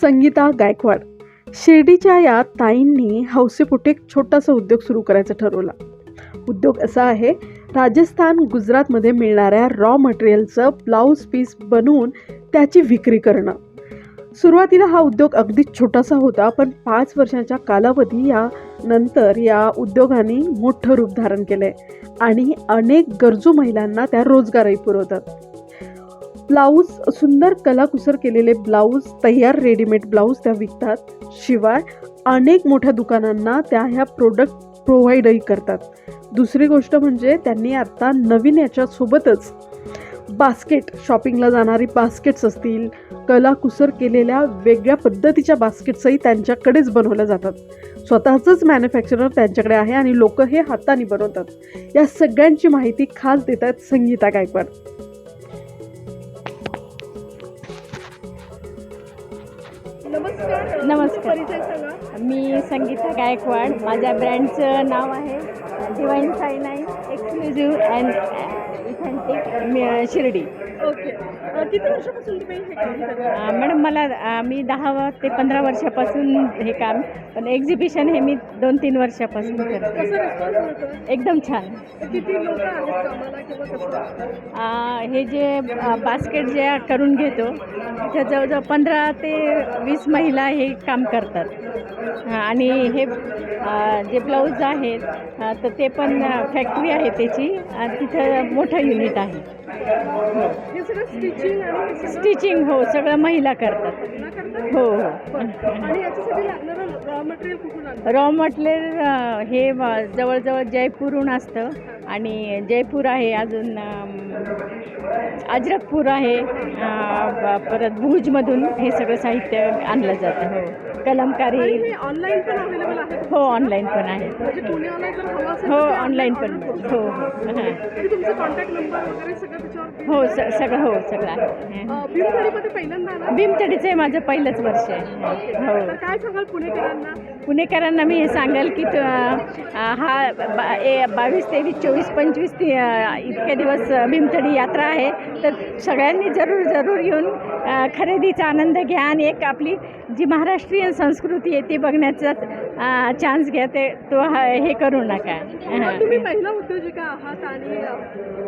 संगीता गायकवाड. शिर्डीच्या या ताईंनी हौसेपोटी एक छोटासा उद्योग सुरू करायचा ठरवला. उद्योग असा आहे राजस्थान गुजरातमध्ये मिळणाऱ्या रॉ मटेरियलचं ब्लाऊज पीस बनवून त्याची विक्री करणं. सुरुवातीला हा उद्योग अगदी छोटासा होता पण पाच वर्षाच्या कालावधी या नंतर या उद्योगाने मोठं रूप धारण केलं आहे आणि अनेक गरजू महिलांना त्या रोजगारही पुरवतात. ब्लाऊज सुंदर कलाकुसर केलेले ब्लाऊज तयार रेडीमेड ब्लाऊज त्या विकतात. शिवाय अनेक मोठ्या दुकानांना त्या ह्या प्रोडक्ट प्रोव्हाइडही करतात. दुसरी गोष्ट म्हणजे त्यांनी आता नवीन याच्यासोबतच बास्केट शॉपिंगला जाणारी बास्केट्स असतील कलाकुसर केलेल्या वेगळ्या पद्धतीच्या बास्केट्सही त्यांच्याकडेच बनवल्या जातात. स्वतःचंच मॅन्युफॅक्चरर त्यांच्याकडे आहे आणि लोक हे हाताने बनवतात. या सगळ्यांची माहिती खास देतात संगीता गायकवाड. परिचय सांगा मी संगीता गायकवाड. माझ्या ब्रँडचं नाव आहे divine साईनाईन exclusive and authentic Shirdi. Okay. किती वर्षापासून तुम्ही हे काम करता? अ, मॅडम मला मी दहा ते पंधरा वर्षापासून हे काम पण एक्झिबिशन हे मी दोन तीन वर्षापासून करते. एकदम छान. किती लोक हे जे बास्केट जे करून घेतो तिथे जवळजवळ पंधरा ते वीस महिला हे काम करतात. आणि हे जे ब्लाऊज आहेत तर ते पण फॅक्टरी आहे त्याची आणि तिथं मोठं युनिट आहे. हे स्टिचिंग हे स्टिचिंग हो सगळं महिला करतात? हो. हो. रॉ मटेरियल हे जवळजवळ जयपूरहून असतं. आणि जयपूर आहे अजून अजरकपूर आहे. परत भुजमधून हे सगळं साहित्य आणलं जातं. हो. कलमकारी हे ऑनलाईन पण अवेलेबल आहे हो ऑनलाईन पण आहे. म्हणजे हो ऑनलाईन पण. हो हो. सगळं त्याच्यावर हो सगळं हो सगळं आहे. भीमतडीचं हे. माझं पहिलंच वर्ष आहे. हो. काय सांगाल पुणेकरांना? पुणेकरांना मी हे सांगाल की हा बावीस तेवीस चोवीस पंचवीस इतके दिवस अ, भीमथडी यात्रा आहे. तर सगळ्यांनी जरूर जरूर येऊन खरेदीचा आनंद घ्या आणि एक आपली जी महाराष्ट्रीयन संस्कृती आहे ती बघण्याचा चान्स घ्या. ते तो हा करू नका. तुम्ही पहिला उद्योजिका आहात आणि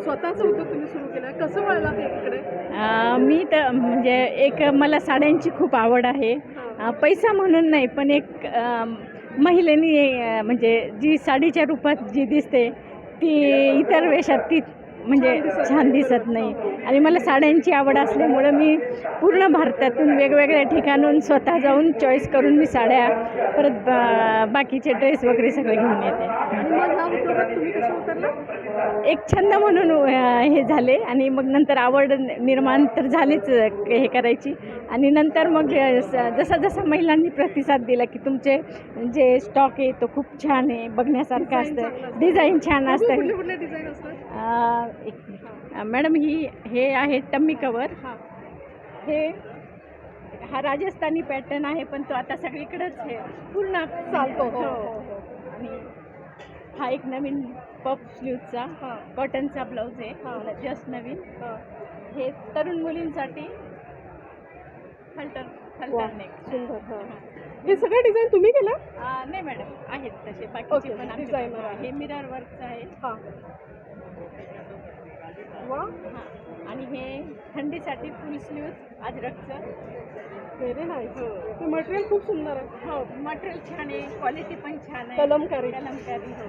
स्वतःचा उद्योग तुम्ही सुरू केला. कसं अ, मी तर म्हणजे एक मला साड्यांची खूप आवड आहे. पैसा म्हणून नाही पण एक महिलेनी म्हणजे जी साडीच्या रूपात जी दिसते ती इतर वेशात ती म्हणजे छान दिसत नाही. आणि मला साड्यांची आवड असल्यामुळं मी पूर्ण भारतातून वेगवेगळ्या ठिकाणून स्वतः जाऊन चॉईस करून मी साड्या परत बा- बाकीचे ड्रेस वगैरे सगळे घेऊन येते. एक छंद म्हणून हे झाले. आणि मग नंतर आवड निर्माण तर झालीच हे करायची. आणि नंतर मग जसा जसा महिलांनी प्रतिसाद दिला की तुमचे जे स्टॉक आहे तो खूप छान आहे बघण्यासारखं असतं. डिझाईन छान असतं. एक मॅडम ही हे आहे टम्मी कवर हां. हे राजस्थानी पॅटर्न आहे पण तो आता सगळीकडेच हे पूर्ण चालतो, हो, हो हो. आणि हा एक नवीन पप स्लीवचा कॉटनचा ब्लाऊज आहे. हां. जस्ट नवीन. हां. हे तरुण मुलींसाठी हल्टर हल्टर नेक सुंदर हां. हे. सगळे डिझाईन तुम्ही केलं? नाही मॅडम. आहेत तसे. बाकीचे पण. हे मिरर वर्कचं आहे. वा हां. आणि हे थंडीसाठी फुल स्लीव्ज अजरकचं. व्हेरी नाईस ते मटेरियल खूप सुंदर आहे. हो मटेरियल छान आहे. क्वालिटी पण छान आहे. कलमकारी. कलमकारी हो.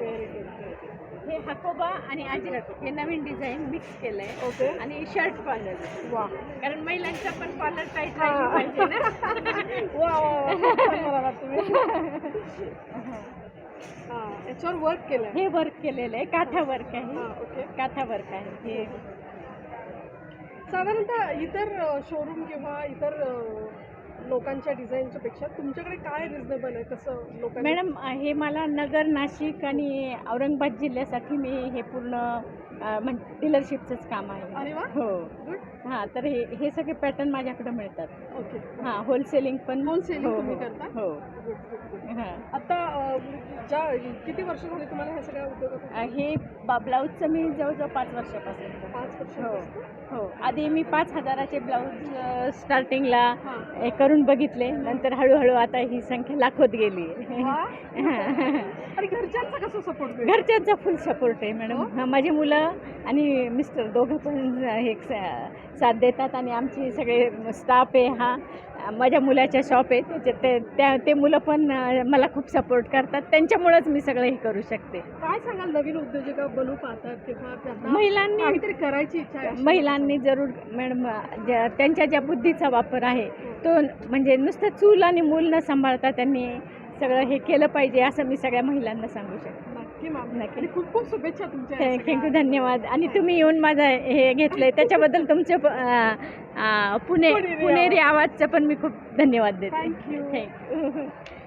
हे हकोबा आणि अजरक हे नवीन डिझाईन मिक्स केलं आहे ओके आणि शर्ट कॉलर वा. कारण महिलांचा पण कॉलर टाईट हां. पाहिजे ना. वा वा वा. खूप छान याच्यावर वर्क केलं हे वर्क केलेलं आहे काथा वर्क आहे. हां ओके काथा वर्क आहे. हे. साधारणतः इतर शोरूम किंवा इतर लोकांच्या डिझाईनच्या पेक्षा तुमच्याकडे काय रिझनेबल आहे? कसं लोकांनी मॅडम हे मला नगर नाशिक आणि औरंगाबाद जिल्ह्यासाठी मी हे पूर्ण अ, म्हणजे डीलरशिपचंच काम आहे. अरे वा. हो. गुड हां तर हे हे सगळे पॅटर्न माझ्याकडे मिळतात. ओके हां होलसेलिंग पण. Wholesaling हो, तुम्ही हो. करता? हो. गुड गुड गुड हां. आता अ, ज्या किती वर्ष झाली तुम्हाला ह्या सगळ्या उद्योगात अ, हे बा ब्लाऊजचं मी जवळजवळ पाच वर्षापासून करते. पाच वर्ष हो हो. आधी मी पाच हजाराचे ब्लाऊज अ, स्टार्टिंगला हां. करून बघितले. नंतर हळूहळू आता ही संख्या लाखोत गेली. वा. आणि घरच्यांचा कसा सपोर्ट घरच्यांचा फुल सपोर्ट आहे मॅडम. हा, माझी मुलं आणि मिस्टर दोघं पण हे साथ देतात आणि आमची सगळे स्टाफ आहे हा. माझ्या मुलाच्या शॉप आहे. त्याचे ते त्या ते मुलं पण मला खूप सपोर्ट करतात. त्यांच्यामुळंच मी सगळं हे करू शकते. काय सांगाल? नवीन उद्योजका बनू पाहतात किंवा महिलांनी काहीतरी करायची इच्छा? महिलांनी जरूर मॅडम ज्या त्यांच्या ज्या बुद्धीचा वापर आहे तो म्हणजे नुसतं चूल आणि मूल न सांभाळता त्यांनी सगळं हे केलं पाहिजे असं मी सगळ्या महिलांना सांगू शकते. नक्की मॅम नक्की. आणि खूप खूप शुभेच्छा तुमच्या थँक्यू धन्यवाद. आणि तुम्ही येऊन माझं हे घेतलंय. त्याच्याबद्दल तुमचे पुणे पुणेरी पुणेरी आवाजचं पण मी खूप धन्यवाद देते. Thank you thank you